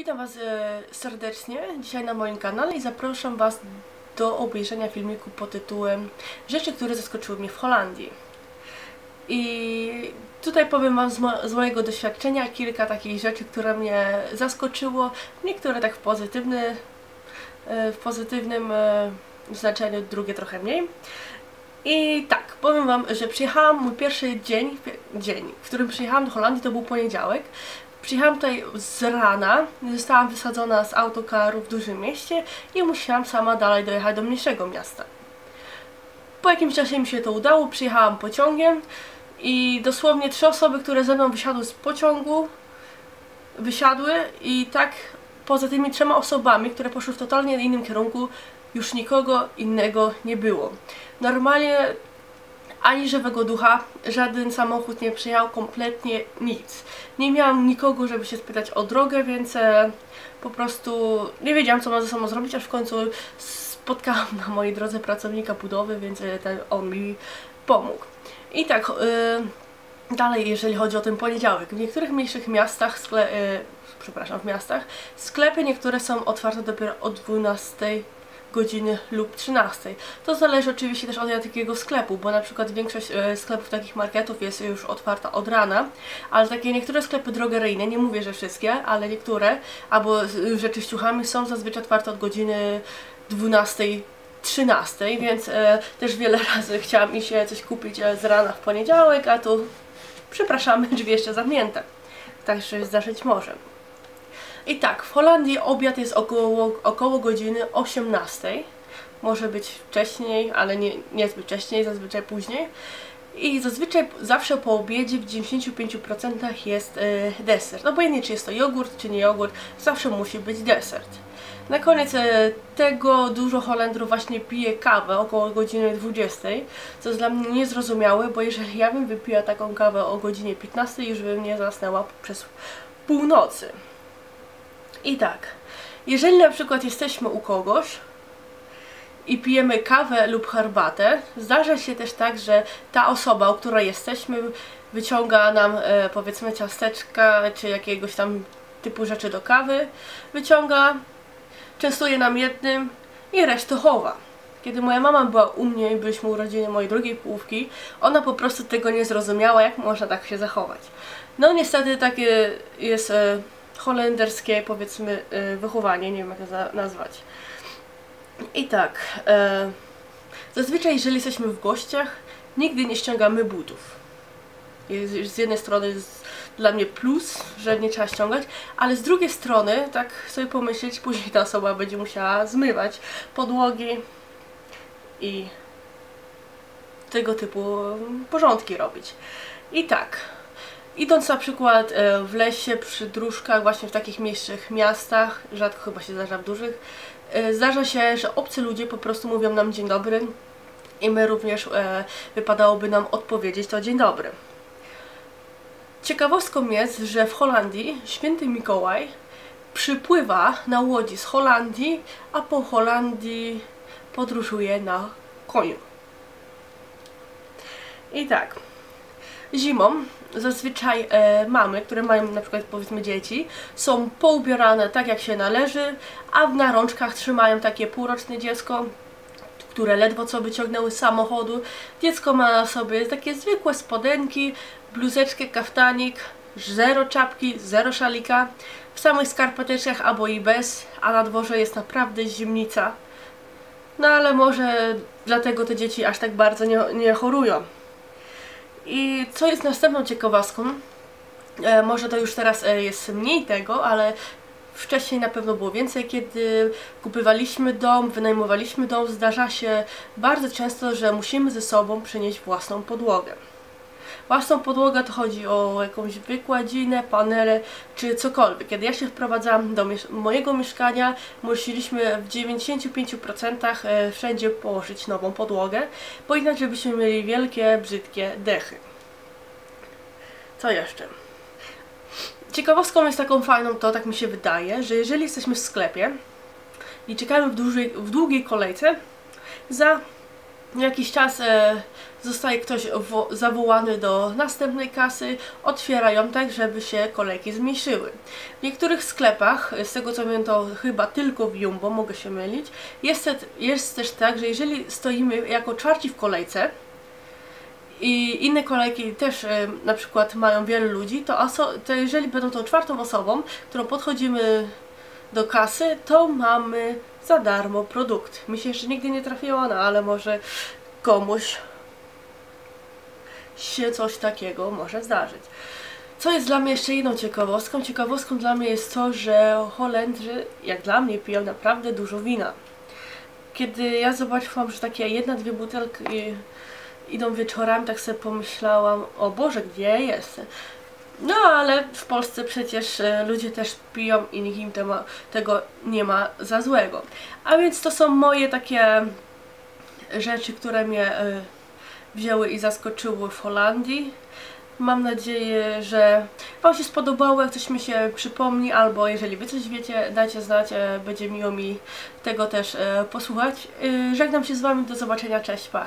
Witam Was e, serdecznie dzisiaj na moim kanale i zapraszam Was do obejrzenia filmiku pod tytułem Rzeczy, które zaskoczyły mnie w Holandii. I tutaj powiem Wam z, mo z mojego doświadczenia kilka takich rzeczy, które mnie zaskoczyło, niektóre tak w, pozytywny, e, w pozytywnym e, znaczeniu, drugie trochę mniej. I tak, powiem Wam, że przyjechałam, mój pierwszy dzień, dzień, w którym przyjechałam do Holandii, to był poniedziałek. Przyjechałam tutaj z rana, zostałam wysadzona z autokaru w dużym mieście i musiałam sama dalej dojechać do mniejszego miasta. Po jakimś czasie mi się to udało, przyjechałam pociągiem i dosłownie trzy osoby, które ze mną wysiadły z pociągu, wysiadły i tak poza tymi trzema osobami, które poszły w totalnie innym kierunku, już nikogo innego nie było. Normalnie ani żywego ducha, żaden samochód nie przyjechał, kompletnie nic. Nie miałam nikogo, żeby się spytać o drogę, więc e, po prostu nie wiedziałam, co mam ze sobą zrobić, aż w końcu spotkałam na mojej drodze pracownika budowy, więc e, ten, on mi pomógł. I tak, e, dalej jeżeli chodzi o ten poniedziałek. W niektórych mniejszych miastach, skle, przepraszam, w miastach, sklepy niektóre są otwarte dopiero o 12 godziny lub 13. To zależy oczywiście też od jakiego sklepu, bo na przykład większość e, sklepów takich marketów jest już otwarta od rana, ale takie niektóre sklepy drogeryjne, nie mówię, że wszystkie, ale niektóre, albo rzeczy z ciuchami są zazwyczaj otwarte od godziny 12 13, więc e, też wiele razy chciałam iść coś kupić e, z rana w poniedziałek, a tu przepraszamy, drzwi jeszcze zamknięte. Także zdarzyć może. I tak, w Holandii obiad jest około, około godziny 18. Może być wcześniej, ale nie, niezbyt wcześniej, zazwyczaj później. I zazwyczaj zawsze po obiedzie w 95% jest y, deser. Obojętnie czy jest to jogurt, czy nie jogurt, zawsze musi być desert. Na koniec e, tego dużo Holendrów właśnie pije kawę około godziny 20, co jest dla mnie niezrozumiałe, bo jeżeli ja bym wypiła taką kawę o godzinie 15, już bym nie zasnęła przez północy. I tak, jeżeli na przykład jesteśmy u kogoś i pijemy kawę lub herbatę, zdarza się też tak, że ta osoba, u której jesteśmy, wyciąga nam e, powiedzmy ciasteczka czy jakiegoś tam typu rzeczy do kawy, wyciąga, częstuje nam jednym i resztę chowa. Kiedy moja mama była u mnie i byliśmy urodziny mojej drugiej połówki, ona po prostu tego nie zrozumiała, jak można tak się zachować. No niestety takie jest... E, holenderskie, powiedzmy, y, wychowanie, nie wiem jak to nazwać. I tak, e, zazwyczaj jeżeli jesteśmy w gościach, nigdy nie ściągamy butów. Jest z jednej strony jest dla mnie plus, że nie trzeba ściągać, ale z drugiej strony, tak sobie pomyśleć, później ta osoba będzie musiała zmywać podłogi i tego typu porządki robić. I tak, Idąc na przykład e, w lesie, przy dróżkach, właśnie w takich mniejszych miastach, rzadko chyba się zdarza w dużych, e, zdarza się, że obcy ludzie po prostu mówią nam dzień dobry i my również e, wypadałoby nam odpowiedzieć to dzień dobry. Ciekawostką jest, że w Holandii święty Mikołaj przypływa na łodzi z Holandii, a po Holandii podróżuje na koniu. I tak, zimą zazwyczaj e, mamy, które mają na przykład powiedzmy dzieci, są poubierane tak jak się należy, a na rączkach trzymają takie półroczne dziecko, które ledwo co wyciągnęły z samochodu. Dziecko ma na sobie takie zwykłe spodenki, bluzeczkę, kaftanik, zero czapki, zero szalika, w samych skarpeteczkach albo i bez, a na dworze jest naprawdę zimnica. No ale może dlatego te dzieci aż tak bardzo nie, nie chorują. I co jest następną ciekawostką, e, może to już teraz e, jest mniej tego, ale wcześniej na pewno było więcej, kiedy kupywaliśmy dom, wynajmowaliśmy dom, zdarza się bardzo często, że musimy ze sobą przynieść własną podłogę. Własną podłogę to chodzi o jakąś wykładzinę, panele czy cokolwiek. Kiedy ja się wprowadzałam do mojego mieszkania, musieliśmy w 95% e, wszędzie położyć nową podłogę, bo inaczej byśmy mieli wielkie, brzydkie dechy. Co jeszcze? Ciekawostką jest taką fajną to, tak mi się wydaje, że jeżeli jesteśmy w sklepie i czekamy w, długiej, w długiej kolejce, za jakiś czas e, zostaje ktoś zawołany do następnej kasy, otwierają tak, żeby się kolejki zmniejszyły. W niektórych sklepach, z tego co wiem to chyba tylko w Jumbo, mogę się mylić, jest, jest też tak, że jeżeli stoimy jako czwarci w kolejce, i inne kolejki też e, na przykład mają wielu ludzi, to, to jeżeli będą tą czwartą osobą, którą podchodzimy do kasy, to mamy za darmo produkt. Mi się jeszcze nigdy nie trafiło, no ale może komuś się coś takiego może zdarzyć. Co jest dla mnie jeszcze jedną ciekawostką? Ciekawostką dla mnie jest to, że Holendrzy, jak dla mnie, piją naprawdę dużo wina. Kiedy ja zobaczyłam, że takie jedna, dwie butelki idą wieczorami, tak sobie pomyślałam, o Boże, gdzie ja jestem? No ale w Polsce przecież e, ludzie też piją i nikt im tego nie ma za złego. A więc to są moje takie rzeczy, które mnie e, wzięły i zaskoczyły w Holandii. Mam nadzieję, że Wam się spodobało, jak coś mi się przypomni, albo jeżeli Wy coś wiecie, dajcie znać, e, będzie miło mi tego też posłuchać. Żegnam się z Wami, do zobaczenia, cześć, pa!